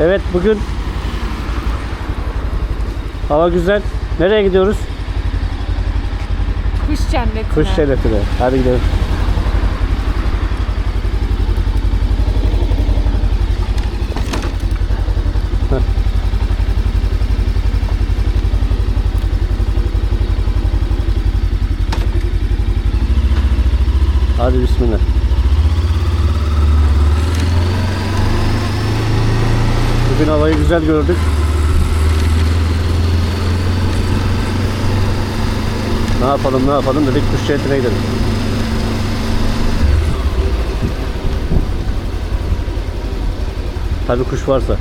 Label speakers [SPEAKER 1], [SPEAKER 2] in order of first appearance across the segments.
[SPEAKER 1] Evet bugün hava güzel. Nereye gidiyoruz?
[SPEAKER 2] Kuş cennetine.
[SPEAKER 1] Kuş cennetine. Hadi gidelim. Bugün havayı güzel gördük. Ne yapalım ne yapalım dedik kuş cennetine gidelim. Tabii kuş varsa.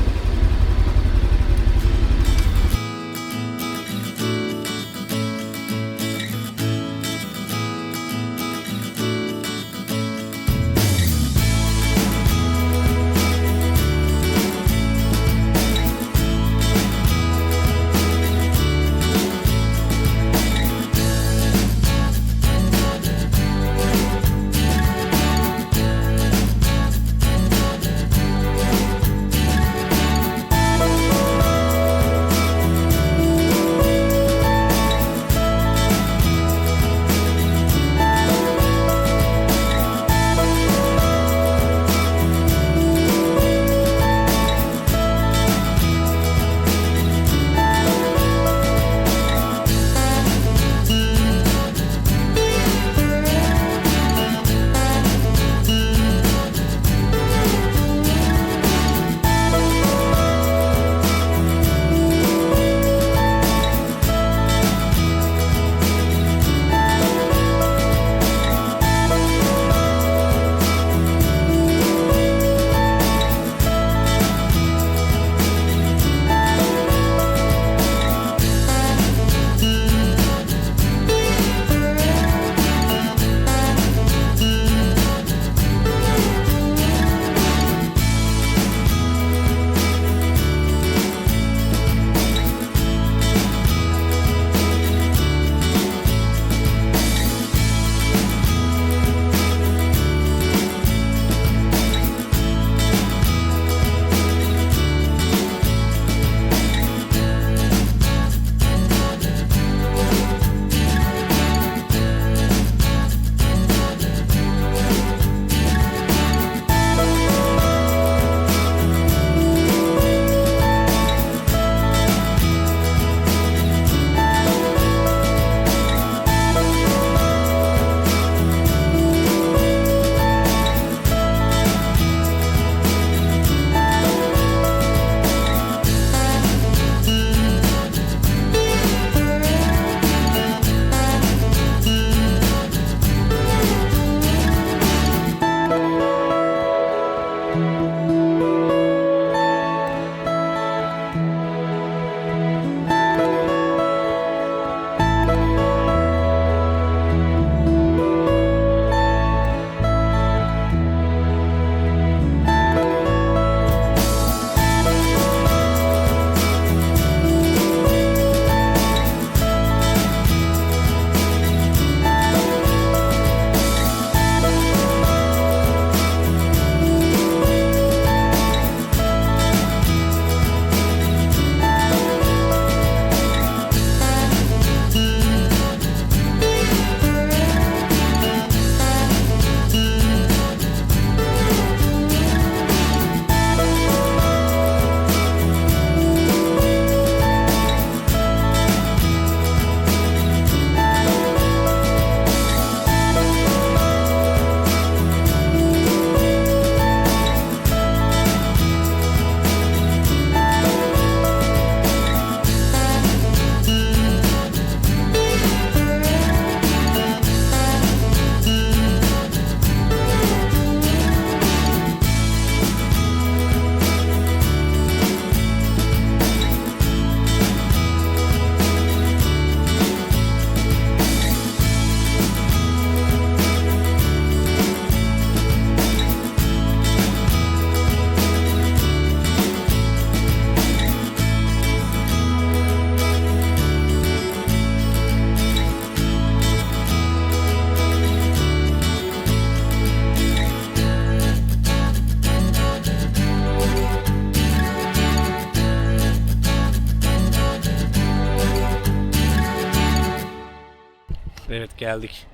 [SPEAKER 1] Geldik.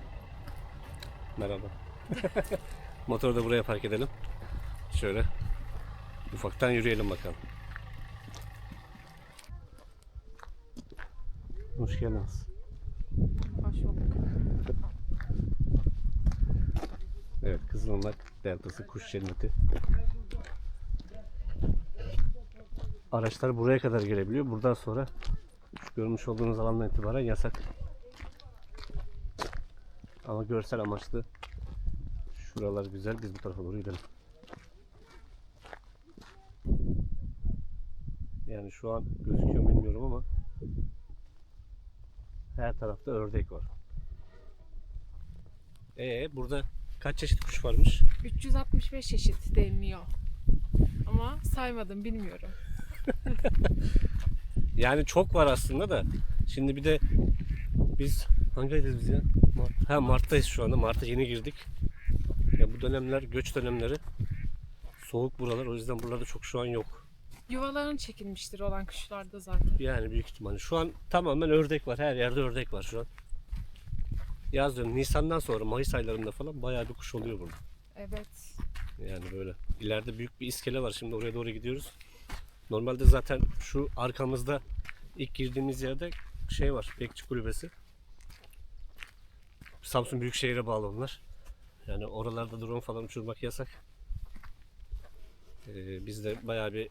[SPEAKER 1] Merhaba. Motoru da buraya park edelim. Şöyle ufaktan yürüyelim bakalım. Hoş geldiniz.
[SPEAKER 2] Hoş bulduk.
[SPEAKER 1] Evet Kızılırmak Deltası Kuş Cenneti. Araçlar buraya kadar gelebiliyor. Buradan sonra görmüş olduğunuz alandan itibaren yasak. Ama görsel amaçlı şuralar güzel. Biz bu tarafa doğru gidelim. Yani şu an gözüküyor bilmiyorum ama her tarafta ördek var. Ee burada kaç çeşit kuş varmış?
[SPEAKER 2] 365 çeşit deniliyor. Ama saymadım bilmiyorum.
[SPEAKER 1] Yani çok var aslında da. Şimdi bir de biz hangi aydayız biz ya? Mart. Ha Mart'tayız şu anda. Mart'a yeni girdik. Ya bu dönemler göç dönemleri. Soğuk buralar. O yüzden buralarda çok şu an yok.
[SPEAKER 2] Yuvaların çekilmiştir olan kuşlarda zaten.
[SPEAKER 1] Yani büyük ihtimalle. Şu an tamamen ördek var. Her yerde ördek var şu an. Yaz dönemi Nisan'dan sonra Mayıs aylarında falan bayağı bir kuş oluyor burada.
[SPEAKER 2] Evet.
[SPEAKER 1] Yani böyle. İleride büyük bir iskele var. Şimdi oraya doğru gidiyoruz. Normalde zaten şu arkamızda ilk girdiğimiz yerde şey var. Bekçi Kulübesi. Samsun Büyükşehir'e bağlı onlar. Yani oralarda drone falan uçurmak yasak. Ee, biz de bayağı bir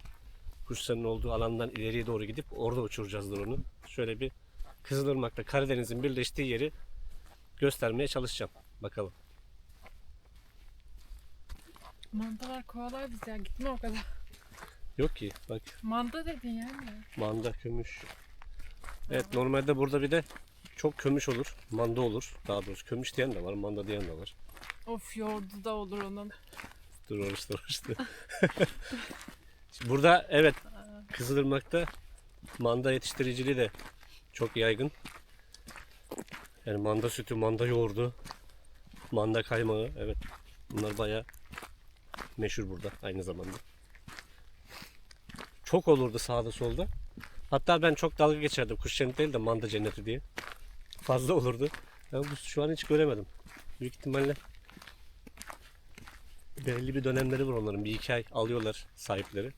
[SPEAKER 1] kuşların olduğu alandan ileriye doğru gidip orada uçuracağız drone'u. Şöyle bir Kızılırmak'ta Karadeniz'in birleştiği yeri göstermeye çalışacağım. Bakalım.
[SPEAKER 2] Mandalar kovalar bizi ya gitme o kadar.
[SPEAKER 1] Yok ki bak
[SPEAKER 2] Manda dedin yani.
[SPEAKER 1] Manda, kömüş. Evet normalde burada bir de çok kömüş olur. Manda olur. Daha doğrusu kömüş diyen de var, manda diyen de var.
[SPEAKER 2] Of yoğurdu da olur onun.
[SPEAKER 1] Dur oruç dur oruç dur. Burada evet Kızılırmak'ta manda yetiştiriciliği de çok yaygın. Yani manda sütü, manda yoğurdu, manda kaymağı evet bunlar bayağı meşhur burada aynı zamanda. Çok olurdu sağda solda. Hatta ben çok dalga geçerdim kuş cenneti değil de manda cenneti diye. Fazla olurdu. Ben bu şu an hiç göremedim. Büyük ihtimalle belli bir dönemleri var onların. Bir iki ay alıyorlar sahipleri.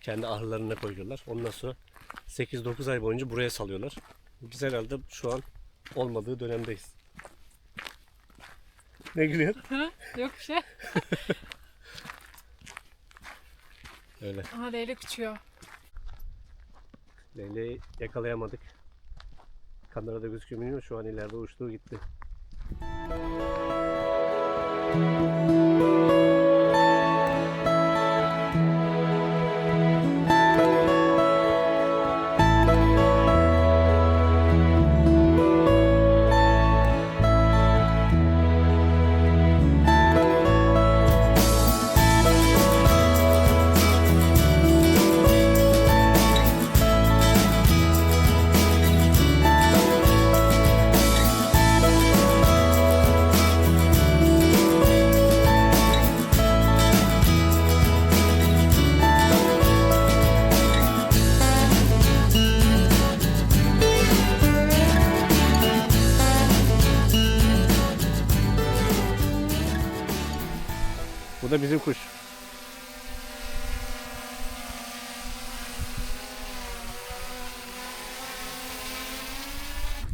[SPEAKER 1] Kendi ahırlarına koyuyorlar. Ondan sonra 8-9 ay boyunca buraya salıyorlar. Biz herhalde şu an olmadığı dönemdeyiz. Ne gülüyor?
[SPEAKER 2] Ha? Yok bir şey.
[SPEAKER 1] Öyle.
[SPEAKER 2] Aha leylek uçuyor.
[SPEAKER 1] Leyleği yakalayamadık. Kamerada gözüküyor bilmiyorum. Şu an ileride uçtuğu gitti. Bu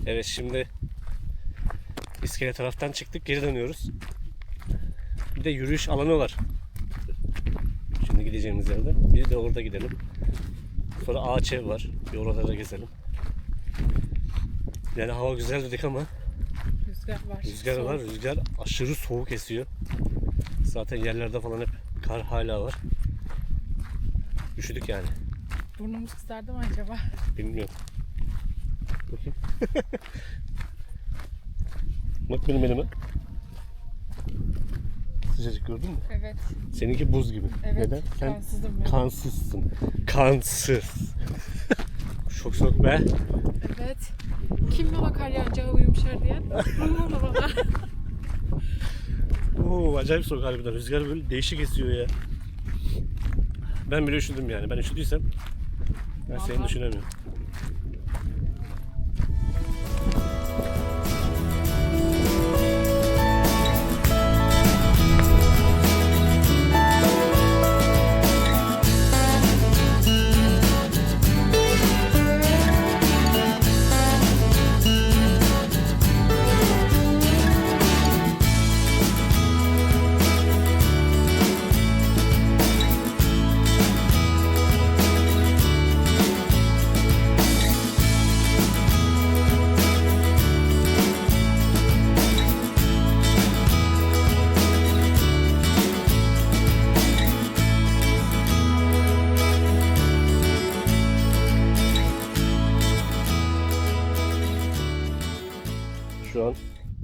[SPEAKER 1] Evet şimdi iskele taraftan çıktık geri dönüyoruz. Bir de yürüyüş alanı var. Şimdi gideceğimiz yerde. Bir de orada gidelim. Sonra ağaç ev var. Bir orada da gezelim. Yani hava güzel dedik ama
[SPEAKER 2] Rüzgar var.
[SPEAKER 1] Rüzgar
[SPEAKER 2] Soğuk.
[SPEAKER 1] var. Rüzgar aşırı soğuk esiyor. Zaten yerlerde falan hep kar hala var. Üşüdük yani.
[SPEAKER 2] Burnumuz kızardı mı acaba?
[SPEAKER 1] Bilmiyorum. Bak benim elime. Sıcacık gördün mü?
[SPEAKER 2] Evet.
[SPEAKER 1] Seninki buz gibi.
[SPEAKER 2] Evet.
[SPEAKER 1] Neden? Sen
[SPEAKER 2] Kansızım ben.
[SPEAKER 1] kansızsın. Kansız. Çok soğuk be.
[SPEAKER 2] evet. Kim bana kar yağınca yumuşar diyen? Ruhum bana.
[SPEAKER 1] Oo, acayip soğuk harbiden. Rüzgar böyle değişik esiyor ya. Ben bile üşüdüm yani. Ben üşüdüysem ben seni
[SPEAKER 2] Vallahi.
[SPEAKER 1] düşünemiyorum.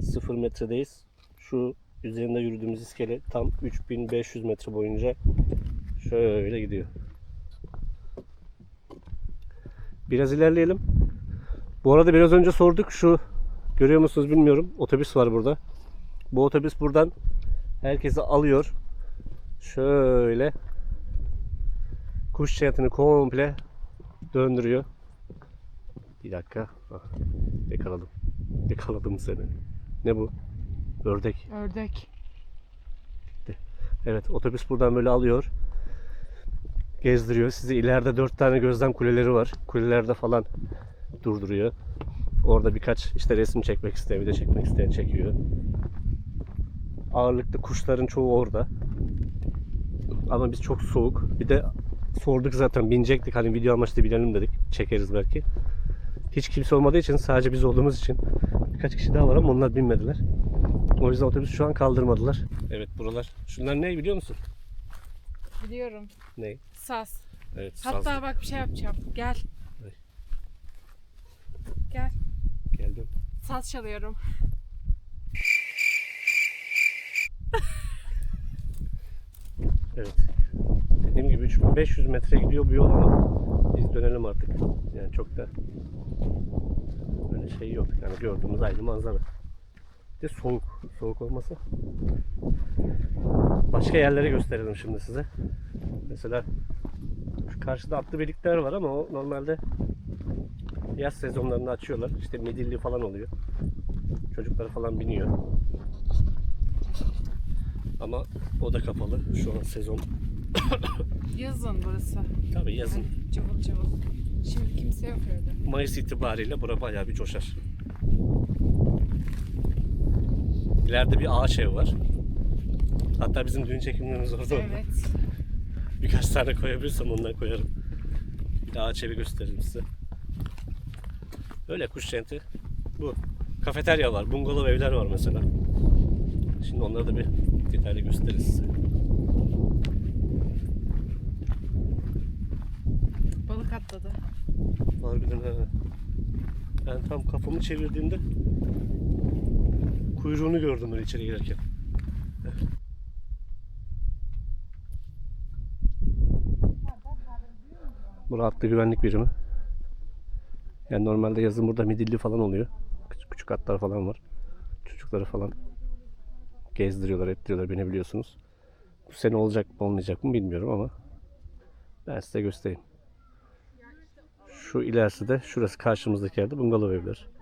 [SPEAKER 1] 0 metredeyiz. Şu üzerinde yürüdüğümüz iskele tam 3500 metre boyunca şöyle gidiyor. Biraz ilerleyelim. Bu arada biraz önce sorduk şu görüyor musunuz bilmiyorum. Otobüs var burada. Bu otobüs buradan herkesi alıyor. Şöyle kuş çentini komple döndürüyor. Bir dakika. Yakaladım. Yakaladım seni. Ne bu? Ördek.
[SPEAKER 2] Ördek.
[SPEAKER 1] Evet otobüs buradan böyle alıyor. Gezdiriyor. Sizi ileride dört tane gözlem kuleleri var. Kulelerde falan durduruyor. Orada birkaç işte resim çekmek isteyen, video çekmek isteyen çekiyor. Ağırlıklı kuşların çoğu orada. Ama biz çok soğuk. Bir de sorduk zaten binecektik hani video amaçlı binelim dedik. Çekeriz belki. Hiç kimse olmadığı için sadece biz olduğumuz için birkaç kişi daha var ama onlar binmediler. O yüzden otobüsü şu an kaldırmadılar. Evet buralar. Şunlar ne biliyor musun?
[SPEAKER 2] Biliyorum.
[SPEAKER 1] Ne?
[SPEAKER 2] Saz.
[SPEAKER 1] Evet
[SPEAKER 2] Hatta
[SPEAKER 1] saz.
[SPEAKER 2] bak bir şey yapacağım. Gel. Gel.
[SPEAKER 1] Geldim.
[SPEAKER 2] Saz çalıyorum.
[SPEAKER 1] Evet. Dediğim gibi 3500 metre gidiyor bu yol ama dönelim artık. Yani çok da öyle şey yok. Yani gördüğümüz aynı manzara. Bir de soğuk. Soğuk olmasa. Başka yerleri gösterelim şimdi size. Mesela şu karşıda atlı birlikler var ama o normalde yaz sezonlarında açıyorlar. İşte midilli falan oluyor. Çocukları falan biniyor. Ama o da kapalı. Şu an sezon.
[SPEAKER 2] Yazın burası.
[SPEAKER 1] Tabii yazın.
[SPEAKER 2] Yani cıvıl cıvıl. Şimdi kimse yok evde.
[SPEAKER 1] Mayıs itibariyle bura bayağı bir coşar. İleride bir ağaç ev var. Hatta bizim düğün çekimlerimiz orada.
[SPEAKER 2] Evet.
[SPEAKER 1] Birkaç tane koyabilirsem ondan koyarım. Bir de ağaç evi gösteririm size. Öyle kuş kenti. Bu. Kafeterya var, bungalov evler var mesela. Şimdi onları da bir detaylı gösteririz size.
[SPEAKER 2] Balık atladı.
[SPEAKER 1] Harbiden ha. Ben tam kafamı çevirdiğimde kuyruğunu gördüm böyle içeri girerken. Burası atlı güvenlik birimi. Yani normalde yazın burada midilli falan oluyor. Küçük, küçük atlar falan var. Çocukları falan gezdiriyorlar, ettiriyorlar binebiliyorsunuz. Bu sene olacak mı olmayacak mı bilmiyorum ama ben size göstereyim. Şu ilerisi de şurası karşımızdaki yerde bungalov evler.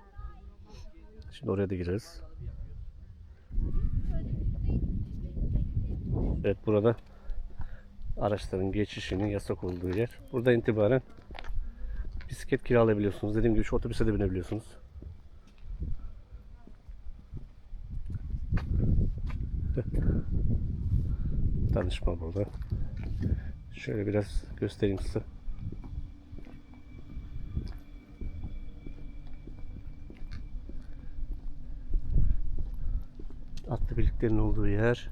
[SPEAKER 1] Şimdi oraya da gireriz. Evet burada araçların geçişinin yasak olduğu yer. Buradan itibaren bisiklet kiralayabiliyorsunuz. Dediğim gibi şu otobüse de binebiliyorsunuz. Tanışma burada. Şöyle biraz göstereyim size. Atlı birliklerin olduğu yer.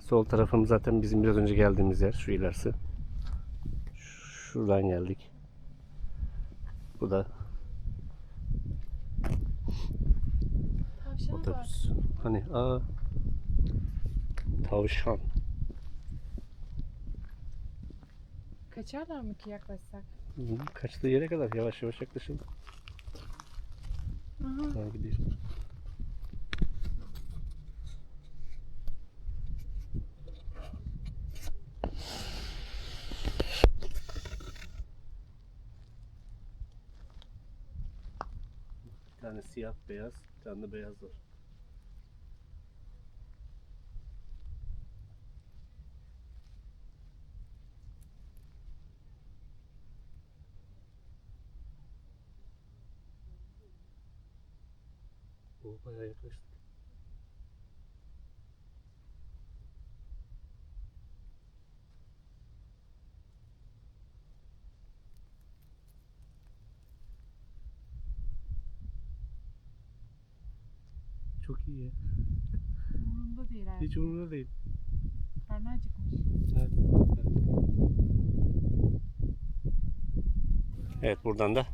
[SPEAKER 1] Sol tarafım zaten bizim biraz önce geldiğimiz yer. Şu ilerisi. Şuradan geldik. Bu da
[SPEAKER 2] Tavşana bak.
[SPEAKER 1] otobüs. Hani aa tavşan.
[SPEAKER 2] Kaçarlar mı ki yaklaşsak?
[SPEAKER 1] Kaçtığı yere kadar yavaş yavaş yaklaşalım.
[SPEAKER 2] Aha.
[SPEAKER 1] Ha, gidiyor. Bir tane siyah beyaz, bir tane de beyaz var. O bayağı yaklaştı. Çok iyi ya.
[SPEAKER 2] Umurumda değil abi.
[SPEAKER 1] Hiç umurumda değil.
[SPEAKER 2] Karnı acıkmış.
[SPEAKER 1] Evet. Evet buradan da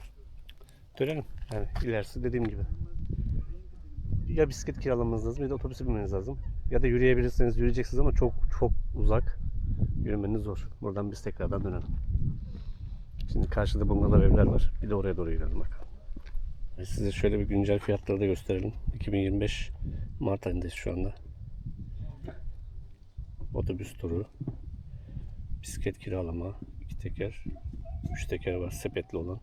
[SPEAKER 1] dönelim. Yani ilerisi dediğim gibi. ya bisiklet kiralamanız lazım ya da otobüse binmeniz lazım. Ya da yürüyebilirseniz yürüyeceksiniz ama çok çok uzak. Yürümeniz zor. Buradan biz tekrardan dönelim. Şimdi karşıda bungalov evler var. Bir de oraya doğru gidelim bakalım. Ve Size şöyle bir güncel fiyatları da gösterelim. 2025 Mart ayındayız şu anda. Otobüs turu, bisiklet kiralama, iki teker, üç teker var sepetli olan.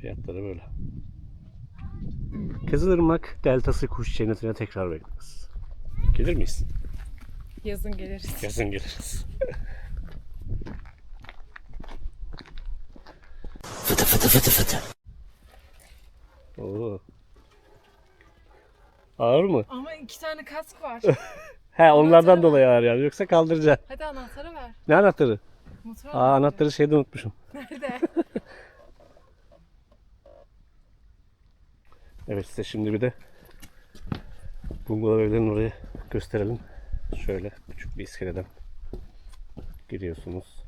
[SPEAKER 1] Fiyatları böyle. Kızılırmak Deltası Kuş Cenneti'ne tekrar bekleriz. Gelir miyiz?
[SPEAKER 2] Yazın geliriz.
[SPEAKER 1] Yazın geliriz. Oo. Ağır mı?
[SPEAKER 2] Ama iki tane kask var.
[SPEAKER 1] He onlardan
[SPEAKER 2] Anahtarı
[SPEAKER 1] dolayı ağır yani. Yoksa kaldıracaksın.
[SPEAKER 2] Hadi anahtarı ver.
[SPEAKER 1] Ne anahtarı?
[SPEAKER 2] Mutfağa
[SPEAKER 1] Aa anahtarı şeyde unutmuşum.
[SPEAKER 2] Nerede?
[SPEAKER 1] Evet size şimdi bir de bungalov evlerin orayı gösterelim. Şöyle küçük bir iskeleden giriyorsunuz.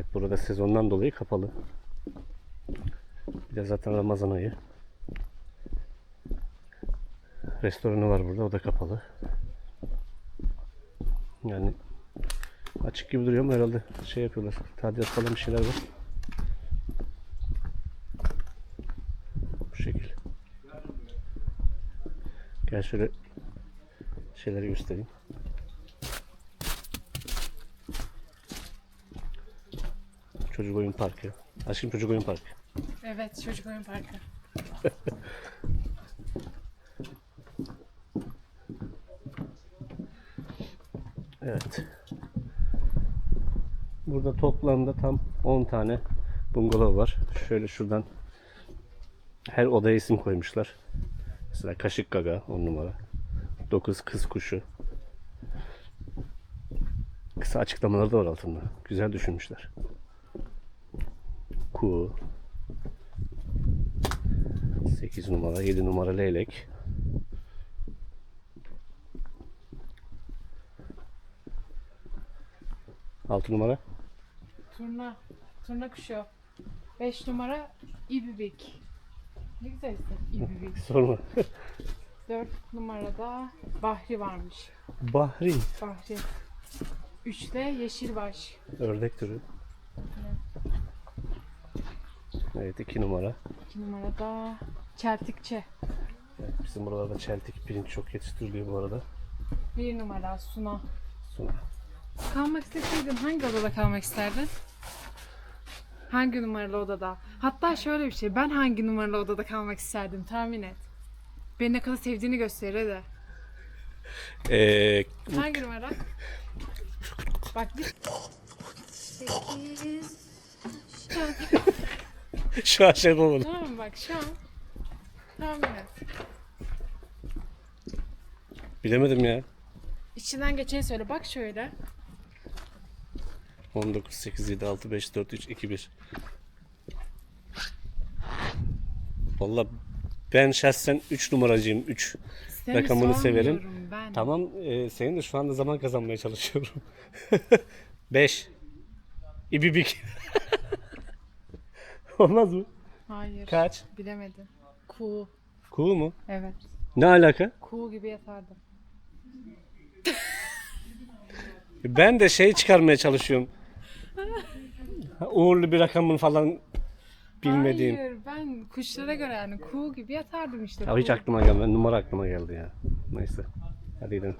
[SPEAKER 1] Evet burada sezondan dolayı kapalı. Bir de zaten Ramazan ayı. Restoranı var burada o da kapalı. Yani Açık gibi duruyor ama herhalde şey yapıyorlar. Tadilat falan bir şeyler var. Bu şekil. Gel şöyle şeyleri göstereyim. Çocuk oyun parkı. Aşkım çocuk oyun parkı.
[SPEAKER 2] evet çocuk oyun parkı.
[SPEAKER 1] Evet. Burada toplamda tam 10 tane bungalov var. Şöyle şuradan her odaya isim koymuşlar. Mesela Kaşık Gaga 10 numara. 9 Kız Kuşu. Kısa açıklamaları da var altında. Güzel düşünmüşler. Kuğu. 8 numara, 7 numara leylek. Altı numara.
[SPEAKER 2] Turna. Turna kuşu. 5 numara ibibik. Ne güzel isim. İbibik.
[SPEAKER 1] Sorma.
[SPEAKER 2] 4 numarada Bahri varmış.
[SPEAKER 1] Bahri.
[SPEAKER 2] Bahri. 3'te Yeşilbaş.
[SPEAKER 1] Ördek türü. Evet iki numara.
[SPEAKER 2] 2 numarada Çeltikçe.
[SPEAKER 1] Evet, bizim buralarda çeltik pirinç çok yetiştiriliyor bu arada.
[SPEAKER 2] 1 numara Suna.
[SPEAKER 1] Sonra
[SPEAKER 2] Kalmak isteseydin hangi odada kalmak isterdin? Hangi numaralı odada? Hatta şöyle bir şey. Ben hangi numaralı odada kalmak isterdim? Tahmin et. Beni ne kadar sevdiğini gösterir de.
[SPEAKER 1] ee,
[SPEAKER 2] Hangi numara? Bak bir
[SPEAKER 1] şu an şey yapamadım.
[SPEAKER 2] tamam? Bak şu an. Tahmin et.
[SPEAKER 1] Bilemedim ya.
[SPEAKER 2] İçinden geçeni söyle. Bak şöyle.
[SPEAKER 1] 19, 8, 7, 6, 5, 4, 3, 2, 1. Valla ben şahsen 3 numaracıyım. 3.
[SPEAKER 2] Seni
[SPEAKER 1] Rakamını severim.
[SPEAKER 2] sormuyorum Ben.
[SPEAKER 1] Tamam e, senin de şu anda zaman kazanmaya çalışıyorum. 5. İbibik. Olmaz mı?
[SPEAKER 2] Hayır.
[SPEAKER 1] Kaç?
[SPEAKER 2] Bilemedim. Kuğu.
[SPEAKER 1] Kuğu mu?
[SPEAKER 2] Evet.
[SPEAKER 1] Ne alaka?
[SPEAKER 2] Kuğu gibi yatardım.
[SPEAKER 1] Ben de şey çıkarmaya çalışıyorum. Uğurlu bir rakamın falan bilmediğim.
[SPEAKER 2] Hayır ben kuşlara göre yani kuğu gibi yatardım işte.
[SPEAKER 1] Ya hiç
[SPEAKER 2] kuğu.
[SPEAKER 1] aklıma gelmedi. Numara aklıma geldi ya. Neyse. Hadi gidelim.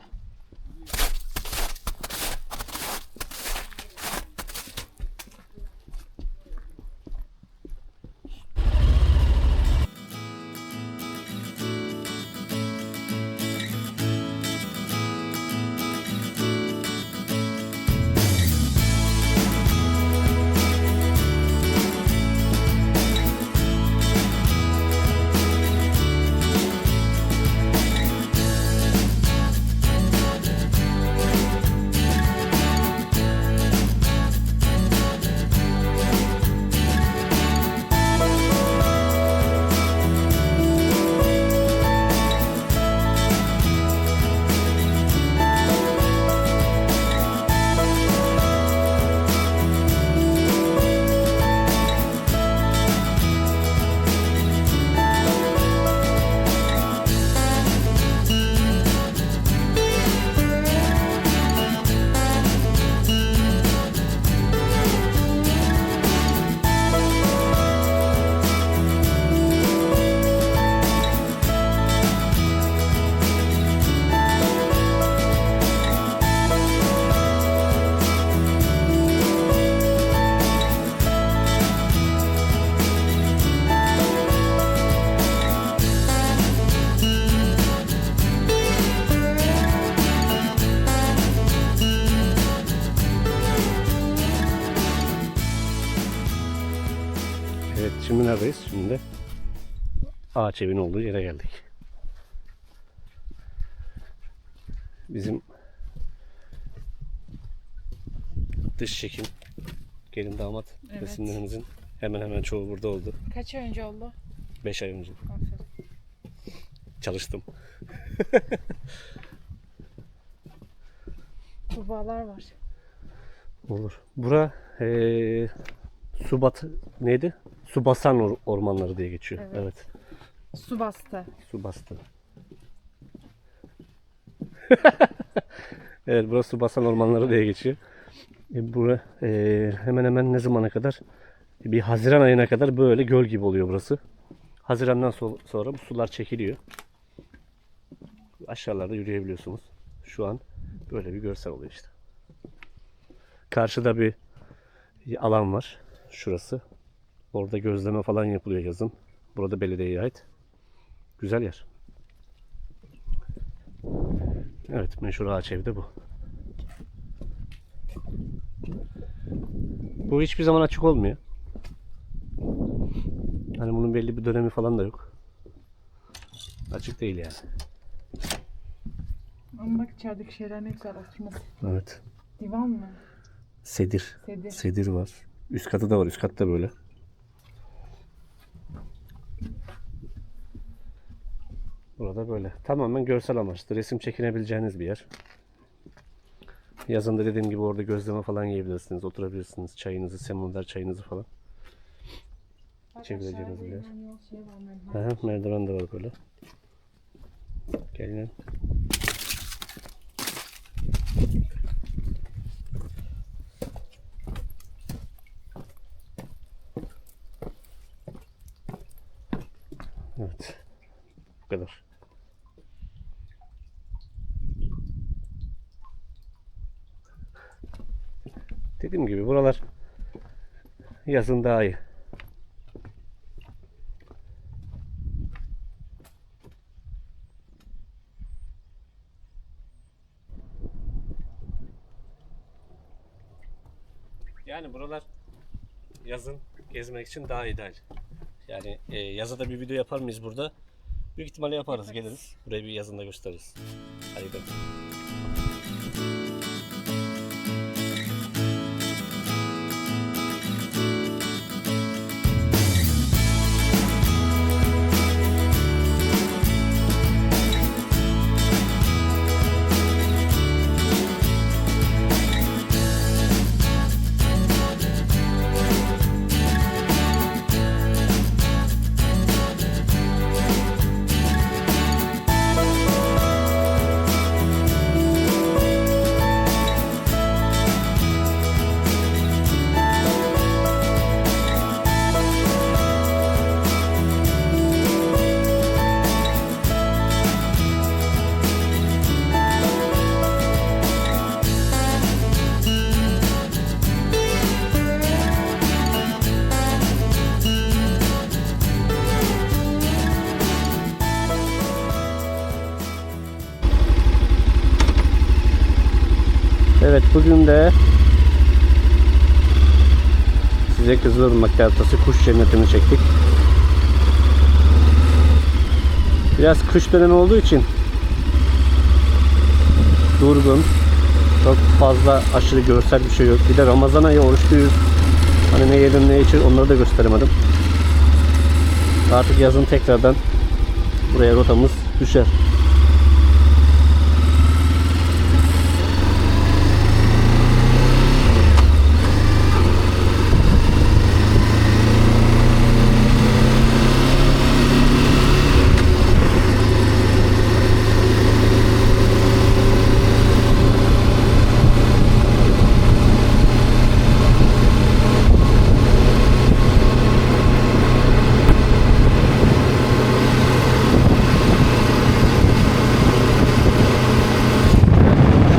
[SPEAKER 1] Neredeyiz? Şimdi de ağaç evin olduğu yere geldik. Bizim dış çekim gelin damat
[SPEAKER 2] Evet.
[SPEAKER 1] resimlerimizin hemen hemen çoğu burada oldu.
[SPEAKER 2] Kaç ay önce oldu?
[SPEAKER 1] 5 ay önce
[SPEAKER 2] Aferin.
[SPEAKER 1] çalıştım.
[SPEAKER 2] Kurbağalar var.
[SPEAKER 1] Olur. Bura eee Subat neydi? Subasan or- ormanları diye geçiyor.
[SPEAKER 2] Evet.
[SPEAKER 1] evet.
[SPEAKER 2] Su bastı.
[SPEAKER 1] Su bastı. evet burası su basan ormanları diye geçiyor. E, bura e, hemen hemen ne zamana kadar? Bir Haziran ayına kadar böyle göl gibi oluyor burası. Hazirandan so- sonra bu sular çekiliyor. Aşağılarda yürüyebiliyorsunuz. Şu an böyle bir görsel oluyor işte. Karşıda bir alan var. Şurası. Orada gözleme falan yapılıyor yazın. Burada belediyeye ait. Güzel yer. Evet meşhur ağaç evi de bu. Bu hiçbir zaman açık olmuyor. Hani bunun belli bir dönemi falan da yok. Açık değil yani.
[SPEAKER 2] Ama bak içerideki şeyler ne güzel oturması.
[SPEAKER 1] Evet.
[SPEAKER 2] Divan mı?
[SPEAKER 1] Sedir.
[SPEAKER 2] Sedir.
[SPEAKER 1] Sedir var. Üst katı da var. Üst katta böyle. Burada böyle. Tamamen görsel amaçlı. Resim çekinebileceğiniz bir yer. Yazında dediğim gibi orada gözleme falan yiyebilirsiniz. Oturabilirsiniz. Çayınızı, semender çayınızı falan. Çevireceğiniz bir yer. Aha, merdiven de var böyle. Gelin. Evet. Bu kadar. Dediğim gibi buralar yazın daha iyi. Yani buralar yazın gezmek için daha ideal. Yani e, yaza da bir video yapar mıyız burada? Büyük ihtimalle yaparız, geliriz. Burayı bir yazında gösteririz. Hadi gidelim. Evet bugün de size Kızılırmak Deltası kuş cennetini çektik. Biraz kış dönemi olduğu için durgun. Çok fazla aşırı görsel bir şey yok. Bir de Ramazan ayı oruçluyuz. Hani ne yedim ne içir onları da gösteremedim. Artık yazın tekrardan buraya rotamız düşer.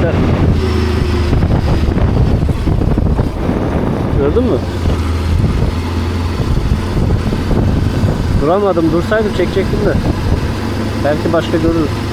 [SPEAKER 1] İşte. Gördün mü? Duramadım. Dursaydım çekecektim de. Belki başka görürüz.